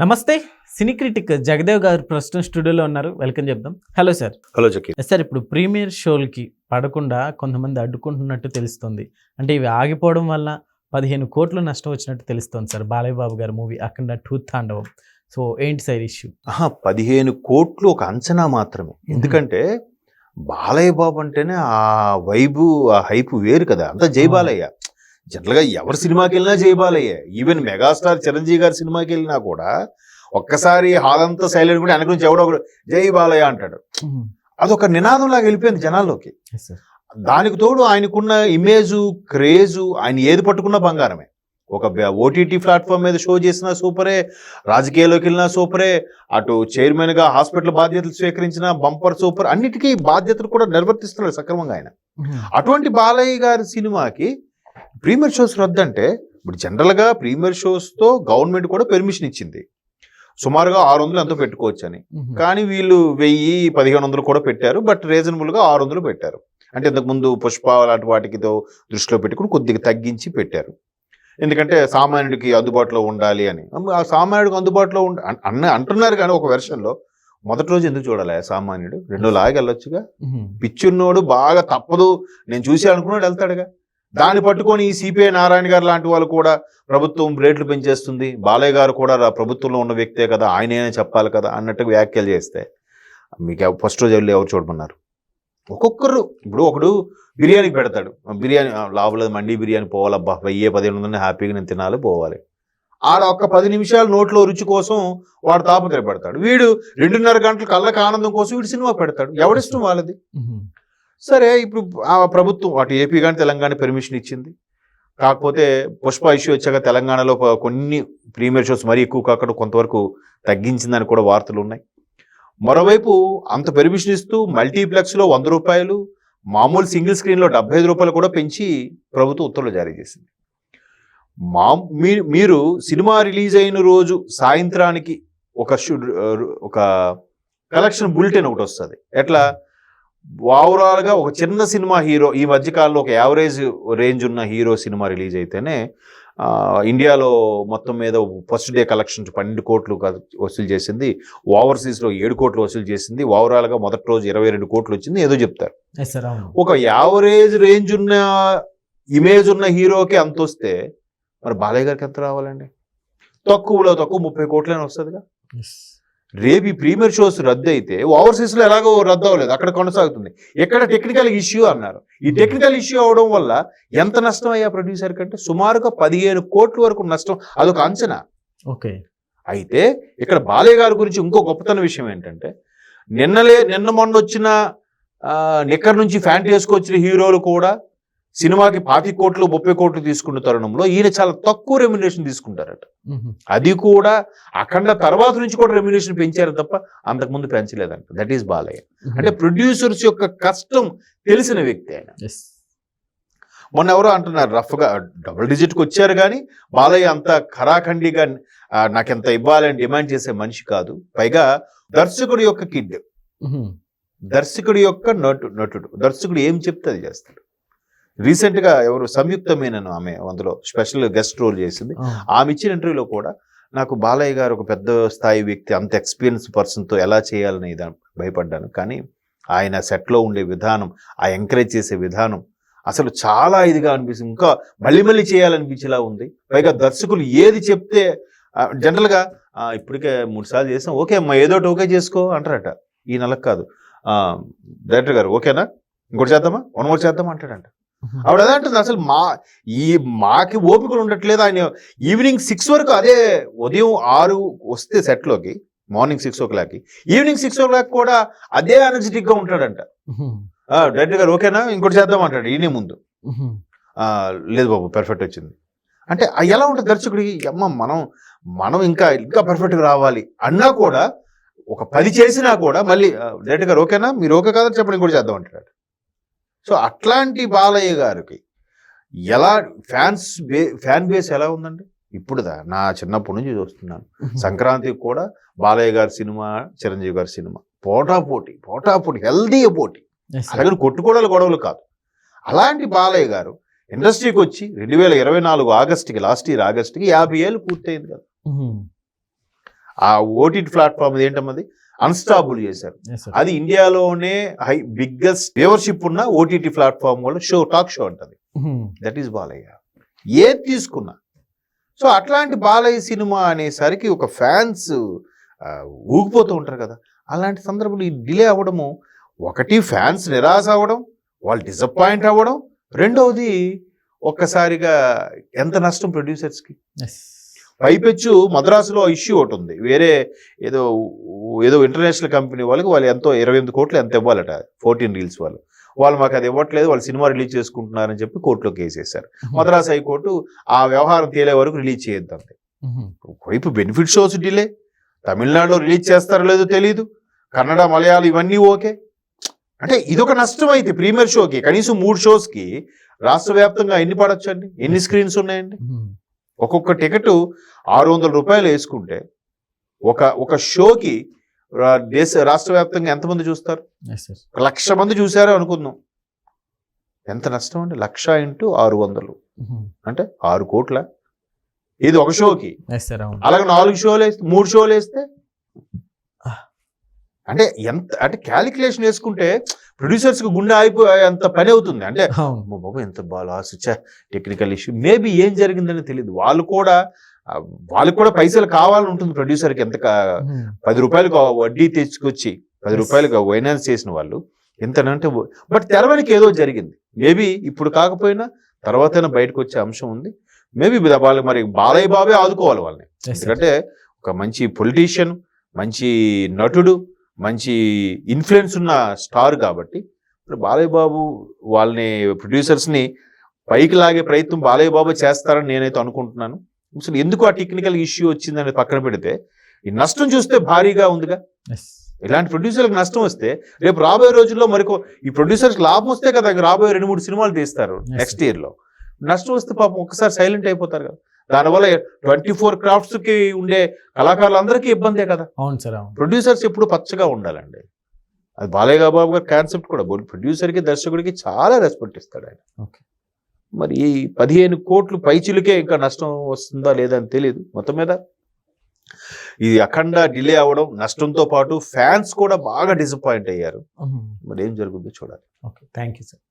నమస్తే సినీ క్రిటిక్ జగదేవ్ గారు ప్రస్తుతం స్టూడియోలో ఉన్నారు. వెల్కమ్ చెప్దాం. Hello sir. Hello Zaki sir ఇప్పుడు ప్రీమియర్ షోలకి పడకుండా కొంతమంది అడ్డుకుంటున్నట్టు తెలుస్తుంది. అంటే ఇవి ఆగిపోవడం వల్ల పదిహేను కోట్లు నష్టం వచ్చినట్టు తెలుస్తుంది సార్. బాలయ్య బాబు గారి movie Akhanda two Thandavam so ఏంటి సార్ ఇష్యూ? ఆహా పదిహేను కోట్లు ఒక అంచనా మాత్రమే. ఎందుకంటే బాలయ్య బాబు అంటేనే ఆ వైబు ఆ హైప్ వేరు కదా. అంతా జై. బాలయ్య. జనరల్గా ఎవరి సినిమాకి వెళ్ళినా జై బాలయ్య ఈవెన్ మెగాస్టార్ చిరంజీవి గారి సినిమాకి వెళ్ళినా కూడా ఒక్కసారి హాల్ అంతా సైలెంట్ కూడా వెనక నుంచి ఎవడో ఒకడు జై బాలయ్య అంటాడు అదొక నినాదం లాగా వెళ్ళిపోయింది జనాల్లోకి. దానికి తోడు ఆయనకున్న ఇమేజు క్రేజు ఆయన ఏది పట్టుకున్నా బంగారమే. ఒక ఓటీటీ ప్లాట్ఫామ్ మీద షో చేసినా సూపరే రాజకీయాల్లోకి వెళ్ళినా సూపరే అటు చైర్మన్గా హాస్పిటల్ బాధ్యతలు స్వీకరించిన బంపర్ సూపర్ అన్నిటికీ బాధ్యతలు కూడా నిర్వర్తిస్తున్నాడు సక్రమంగా ఆయన. అటువంటి బాలయ్య గారి సినిమాకి ప్రీమియర్ షోస్ రద్దంటే ఇప్పుడు జనరల్గా ప్రీమియర్ షోస్తో గవర్నమెంట్ కూడా పెర్మిషన్ ఇచ్చింది. సుమారుగా ఆరు వందలు ఎంతో పెట్టుకోవచ్చు అని కానీ వీళ్ళు వెయ్యి పదిహేను వందలు కూడా పెట్టారు బట్ రీజనబుల్గా ఆరు వందలు పెట్టారు. అంటే ఇంతకుముందు పుష్ప లాంటి వాటికితో దృష్టిలో పెట్టుకుని కొద్దిగా తగ్గించి పెట్టారు. ఎందుకంటే సామాన్యుడికి అందుబాటులో ఉండాలి అని. ఆ సామాన్యుడికి అందుబాటులో ఉండ అన్- అన్న అంటున్నారు కానీ ఒక వెర్షన్లో మొదటి రోజు ఎందుకు చూడాలి ఆ సామాన్యుడు? రెండో లాగి వెళ్ళొచ్చుగా పిచ్చున్నోడు బాగా తప్పదు. నేను చూసి అనుకున్నాడు వెళ్తాడుగా. దాన్ని పట్టుకొని ఈ సిపిఐ నారాయణ గారు లాంటి వాళ్ళు కూడా ప్రభుత్వం రేట్లు పెంచేస్తుంది. బాలయ్య గారు కూడా ప్రభుత్వంలో ఉన్న వ్యక్తే కదా ఆయనే చెప్పాలి కదా అన్నట్టుగా వ్యాఖ్యలు చేస్తే మీకు ఫస్ట్ రోజు వెళ్ళి ఎవరు చూడమన్నారు? ఒక్కొక్కరు. ఇప్పుడు ఒకడు బిర్యానీ పెడతాడు. బిర్యానీ ఆ, లాభలేదు మండి బిర్యానీ పోవాలబ్బా వెయ్యి పదిహేను వందలు హ్యాపీగా నేను తినాలి పోవాలి. ఆడ ఒక్క పది నిమిషాలు నోట్లో రుచి కోసం వాడు తాపత్రయ పెడతాడు వీడు రెండున్నర గంటలు కళ్ళకి ఆనందం కోసం వీడు సినిమా పెడతాడు. ఎవడిష్టం వాళ్ళది? సరే ఇప్పుడు ఆ ప్రభుత్వం అటు ఏపీ కానీ తెలంగాణ పెర్మిషన్ ఇచ్చింది. కాకపోతే పుష్ప ఇష్యూ వచ్చాక తెలంగాణలో కొన్ని ప్రీమియర్ షోస్ మరీ ఎక్కువ కాకుండా కొంతవరకు తగ్గించిందని కూడా వార్తలు ఉన్నాయి. మరోవైపు అంత పెర్మిషన్ ఇస్తూ మల్టీప్లెక్స్లో వంద రూపాయలు మామూలు సింగిల్ స్క్రీన్లో డెబ్బై ఐదు రూపాయలు కూడా పెంచి ప్రభుత్వం ఉత్తర్వులు జారీ చేసింది. మా మీ- మీరు సినిమా రిలీజ్ అయిన రోజు సాయంత్రానికి ఒక ఒక కలెక్షన్ బులెటిన్ ఒకటి వస్తుంది. ఎట్లా? ఓవరాల్గా ఒక చిన్న సినిమా హీరో ఈ మధ్య కాలంలో ఒక యావరేజ్ రేంజ్ ఉన్న హీరో సినిమా రిలీజ్ అయితేనే ఇండియాలో మొత్తం మీద ఫస్ట్ డే కలెక్షన్ పన్నెండు కోట్లు వసూలు చేసింది. ఓవర్సీస్లో ఏడు కోట్లు వసూలు చేసింది. ఓవరాల్గా మొదటి రోజు ఇరవై రెండు కోట్లు వచ్చింది ఏదో చెప్తారు. ఒక యావరేజ్ రేంజ్ ఉన్న ఇమేజ్ ఉన్న హీరోకి అంత వస్తే మరి బాలయ్య గారికి ఎంత రావాలండి? తక్కువలో తక్కువ ముప్పై కోట్లైనా వస్తుందిగా? రేపు ఈ ప్రీమియర్ షోస్ రద్దు అయితే ఓవర్సీస్లో ఎలాగో రద్దు అవ్వలేదు అక్కడ కొనసాగుతుంది. ఎక్కడ టెక్నికల్ ఇష్యూ అన్నారు. ఈ టెక్నికల్ ఇష్యూ అవడం వల్ల ఎంత నష్టం అయ్యా ప్రొడ్యూసర్ కంటే? సుమారుగా పదిహేను కోట్ల వరకు నష్టం. అదొక అంచనా. ఓకే. అయితే ఇక్కడ బాలయ్య గారి గురించి ఇంకో గొప్పతన విషయం ఏంటంటే నిన్నలే నిన్న మొన్న వచ్చిన నిక్కర్ నుంచి ఫ్యాంట్ వేసుకొచ్చిన హీరోలు కూడా సినిమాకి పాతి కోట్లు ముప్పై కోట్లు తీసుకున్న తరుణంలో ఈయన చాలా తక్కువ రెమ్యునేషన్ తీసుకుంటారట. అది కూడా అఖండ తర్వాత నుంచి కూడా రెమ్యునేషన్ పెంచారు తప్ప అంతకుముందు పెంచలేదంట. That is Balayya. అంటే ప్రొడ్యూసర్స్ యొక్క కష్టం తెలిసిన వ్యక్తి ఆయన. మొన్న ఎవరో అంటున్నారు రఫ్గా డబుల్ డిజిట్కి వచ్చారు కానీ బాలయ్య అంత ఖరాఖండిగా నాకెంత ఇవ్వాలని డిమాండ్ చేసే మనిషి కాదు. పైగా దర్శకుడి యొక్క కిడ్. దర్శకుడి యొక్క నటు నటుడు. దర్శకుడు ఏం చెప్తే అది చేస్తాడు. రీసెంట్గా ఎవరు సంయుక్త మీనన్ ఆమె అందులో స్పెషల్ గెస్ట్ రోల్ చేసింది. ఆమె ఇచ్చిన ఇంటర్వ్యూలో కూడా నాకు బాలయ్య గారు ఒక పెద్ద స్థాయి వ్యక్తి అంత ఎక్స్పీరియన్స్ పర్సన్తో ఎలా చేయాలని భయపడ్డాను. కానీ ఆయన సెట్లో ఉండే విధానం ఆ ఎంకరేజ్ చేసే విధానం అసలు చాలా ఇదిగా అనిపిస్తుంది. ఇంకా మళ్ళీ మళ్ళీ చేయాలనిపించేలా ఉంది. పైగా దర్శకులు ఏది చెప్తే జనరల్గా ఇప్పటికే మూడు సార్లు చేసాం ఓకే అమ్మా ఏదో ఒకటి ఓకే చేసుకో అంటారట. ఈ నెలకు కాదు. ఆ, డైరెక్టర్ గారు ఓకేనా? ఇంకోటి చేద్దామా? వన్ మోర్ చేద్దామా? అంటాడంట. ఆవిడ అదే అంటుంది? అసలు మా ఈ మాకి ఓపికలు ఉండట్లేదు. ఆయన ఈవినింగ్ సిక్స్ వరకు అదే ఉదయం ఆరు వస్తే సెట్లోకి మార్నింగ్ సిక్స్ ఓ క్లాక్కి. ఈవినింగ్ సిక్స్ ఓ క్లాక్ కూడా అదే ఎనర్జెటిక్గా ఉంటాడంట ఆ, డైరెక్టర్ గారు ఓకేనా? ఇంకోటి చేద్దాం అంటాడు. ఈయనే ముందు. లేదు బాబు పర్ఫెక్ట్ వచ్చింది. అంటే ఎలా ఉంటుంది దర్శకుడికి? అమ్మ మనం మనం ఇంకా ఇంకా పర్ఫెక్ట్గా రావాలి అన్నా కూడా ఒక పది చేసినా కూడా మళ్ళీ ఆ, డైరెక్టర్ గారు ఓకేనా? మీరు ఓకే కాదని చెప్పండి ఇంకోటి చేద్దాం అంటాడు సో అట్లాంటి బాలయ్య గారికి ఎలా ఫ్యాన్స్ బే ఫ్యాన్ బేస్ ఎలా ఉందండి? ఇప్పుడుదా నా చిన్నప్పటి నుంచి చూస్తున్నాను. సంక్రాంతికి కూడా బాలయ్య గారి సినిమా చిరంజీవి గారి సినిమా. పోటా పోటీ పోటా పోటీ హెల్దీ పోటీ. అలాగే కొట్టుకోవడాలు గొడవలు కాదు. అలాంటి బాలయ్య గారు ఇండస్ట్రీకి వచ్చి రెండు వేల ఇరవై నాలుగు ఆగస్టుకి లాస్ట్ ఇయర్ ఆగస్టుకి యాభై ఏళ్ళు పూర్తయింది కదా. ఆ ఓటీటీ ప్లాట్ఫామ్ ఏంటమ్మది అన్స్టాబుల్ చేశారు. అది ఇండియాలోనే హై బిగ్గెస్ట్ వ్యూవర్షిప్ ఉన్న ఓటీటీ ప్లాట్ఫామ్ వల్ల షో టాక్ షో అంటది. That is Balayya. ఏది తీసుకున్నా? సో అట్లాంటి బాలయ్య సినిమా అనేసరికి ఒక ఫ్యాన్స్ ఊగిపోతూ ఉంటారు కదా. అలాంటి సందర్భంలో ఈ డిలే అవ్వడము ఒకటి ఫ్యాన్స్ నిరాశ అవ్వడం వాళ్ళు డిసప్పాయింట్ అవ్వడం రెండవది ఒక్కసారిగా ఎంత నష్టం ప్రొడ్యూసర్స్కి పైపెచ్చు మద్రాసులో ఇష్యూ ఒకటి ఉంది. వేరే ఏదో ఏదో ఇంటర్నేషనల్ కంపెనీ వాళ్ళకి వాళ్ళు ఎంతో ఇరవై ఎనిమిది కోట్లు ఎంత ఇవ్వాలట ఫోర్టీన్ రీల్స్ వాళ్ళు. వాళ్ళు మాకు అది ఇవ్వట్లేదు వాళ్ళు సినిమా రిలీజ్ చేసుకుంటున్నారని చెప్పి కోర్టులో కేసు వేశారు. మద్రాస్ హైకోర్టు ఆ వ్యవహారం తేలే వరకు రిలీజ్ చేయొద్దంతే ఒకవైపు బెనిఫిట్ షోస్ డిలే తమిళనాడులో రిలీజ్ చేస్తారో లేదో తెలియదు కన్నడ మలయాళం ఇవన్నీ ఓకే. అంటే ఇదొక నష్టం అయితే ప్రీమియర్ షోకి కనీసం మూడు షోస్కి రాష్ట్ర వ్యాప్తంగా ఎన్ని పడొచ్చండి? ఎన్ని స్క్రీన్స్ ఉన్నాయండి? ఒక్కొక్క టికెట్ ఆరు వందల రూపాయలు వేసుకుంటే ఒక ఒక షోకి దేశ రాష్ట్ర వ్యాప్తంగా ఎంతమంది చూస్తారు? లక్ష మంది చూసారో అనుకుందాం. ఎంత నష్టం అండి? లక్ష ఇంటూ ఆరు వందలు అంటే ఆరు కోట్ల. ఇది ఒక షోకి. అలాగే నాలుగు షోలు వేస్తే మూడు షోలు వేస్తే? అంటే ఎంత అంటే క్యాలిక్యులేషన్ వేసుకుంటే ప్రొడ్యూసర్స్కి గుండె అయిపోయి అంత పని అవుతుంది. అంటే బాబు ఎంత ఆశించా టెక్నికల్ ఇష్యూ మేబీ ఏం జరిగిందని తెలియదు వాళ్ళు కూడా వాళ్ళకి కూడా పైసలు కావాలని ఉంటుంది ప్రొడ్యూసర్కి ఎంత కా- పది రూపాయలకు ఆ వడ్డీ తెచ్చుకొచ్చి పది Yes. రూపాయలకు ఫైనాన్స్ చేసిన వాళ్ళు ఎంతనంటే బట్ తెరవనికి ఏదో జరిగింది. మేబీ ఇప్పుడు కాకపోయినా తర్వాతైనా బయటకు వచ్చే అంశం ఉంది. మేబీ వాళ్ళు మరి బాలయ్య బాబే ఆదుకోవాలి వాళ్ళని. ఎందుకంటే ఒక మంచి పొలిటీషియన్ మంచి నటుడు మంచి ఇన్ఫ్లుయెన్స్ ఉన్న స్టార్ కాబట్టి బాలయ్య బాబు వాళ్ళని ప్రొడ్యూసర్స్ని పైకి లాగే ప్రయత్నం బాలయ్య బాబు చేస్తారని నేనైతే అనుకుంటున్నాను. అసలు ఎందుకు ఆ టెక్నికల్ ఇష్యూ వచ్చిందని పక్కన పెడితే ఈ నష్టం చూస్తే భారీగా ఉందిగా. ఇలాంటి ప్రొడ్యూసర్లకు నష్టం వస్తే రేపు రాబోయే రోజుల్లో మరికో ఈ ప్రొడ్యూసర్స్ లాభం వస్తే కదా రాబోయే రెండు మూడు సినిమాలు తీస్తారు నెక్స్ట్ ఇయర్లో. నష్టం వస్తే పాపం ఒక్కసారి సైలెంట్ అయిపోతారు కదా. దానివల్ల ట్వంటీ ఫోర్ క్రాఫ్ట్స్కి ఉండే కళాకారులందరికీ ఇబ్బందే కదా. అవును సార్ ప్రొడ్యూసర్స్ ఎప్పుడు పచ్చగా ఉండాలండి. అది బాలయ్య బాబు గారి కాన్సెప్ట్ కూడా ప్రొడ్యూసర్కి దర్శకుడికి చాలా రెస్పెక్ట్ ఇస్తాడు ఆయన. ఓకే. మరి ఈ పదిహేను కోట్లు పైచిలుకే ఇంకా నష్టం వస్తుందా లేదా అని తెలియదు మొత్తం మీద. ఇది అఖండ డిలే అవ్వడం నష్టంతో పాటు ఫ్యాన్స్ కూడా బాగా డిసప్పాయింట్ అయ్యారు. మరి ఏం జరుగుతుందో చూడాలి. Okay thank you sir.